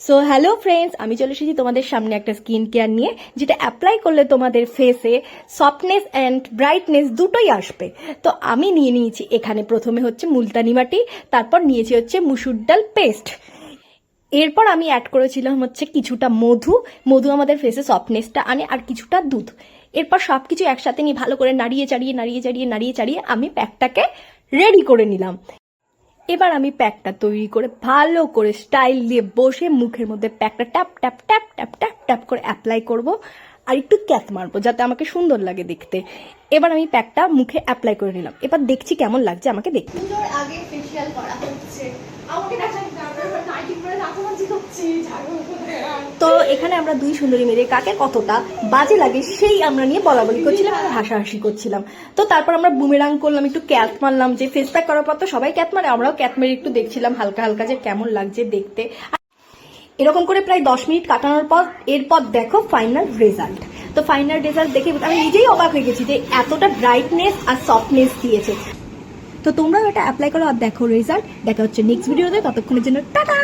So hello friends আমি চলে এসেছি তোমাদের সামনে একটা স্কিন কেয়ার নিয়ে, যেটা অ্যাপ্লাই করলে তোমাদের ফেসে সফটনেস অ্যান্ড ব্রাইটনেস দুটোই আসবে। তো আমি নিয়ে নিয়েছি, এখানে প্রথমে হচ্ছে মুলতানি মাটি, তারপর নিয়েছি হচ্ছে মুসুর ডাল পেস্ট এরপর আমি অ্যাড করেছিলাম হচ্ছে কিছুটা মধু। মধু আমাদের ফেসে সফটনেসটা আনে, আর কিছুটা দুধ। এরপর সব কিছু একসাথে নিয়ে ভালো করে নাড়িয়ে, চাড়িয়ে নাড়িয়ে চাড়িয়ে নাড়িয়ে, চাড়িয়ে আমি প্যাকটাকে রেডি করে নিলাম। এবার আমি প্যাকটা তৈরি করে ভালো করে স্টাইল দিয়ে বসে মুখের মধ্যে প্যাকটা tap tap tap tap tap tap করে অ্যাপ্লাই করব আর একটু ক্যাথ মারবো যাতে আমাকে সুন্দর লাগে দেখতে। এবার আমি প্যাকটা মুখে অ্যাপ্লাই করে নিলাম। এবার দেখছি কেমন লাগছে আমাকে দেখতে। আগে করা হচ্ছে আমাকে দেখা নাইটি পরে নাচানাচি করছি ঝাড়ু করে তো এখানে আমরা দুই সুন্দরী মেয়ে কাকে কতটা বাজে লাগে সেই আমরা নিয়ে বলা বলি করছিলাম আর হাসাহাসি করছিলাম। তো তারপর আমরা বুমেরাং করলাম, একটু ক্যাথ মারলাম, যে ফেস প্যাক করার পর তো সবাই ক্যাথ মারে, আমরাও ক্যাথ মেরে একটু দেখছিলাম হালকা হালকা যে কেমন লাগছে দেখতে। এরকম করে প্রায় দশ মিনিট কাটানোর পর, এরপর দেখো ফাইনাল রেজাল্ট তো ফাইনাল রেজাল্ট দেখে আমি নিজেই অবাক হয়ে গেছি যে এতটা ব্রাইটনেস আর সফটনেস দিয়েছে। তো তোমরাও এটা অ্যাপ্লাই করো আর দেখো রেজাল্ট দেখা হচ্ছে নেক্সট ভিডিওতে ততক্ষণের জন্য টাটা!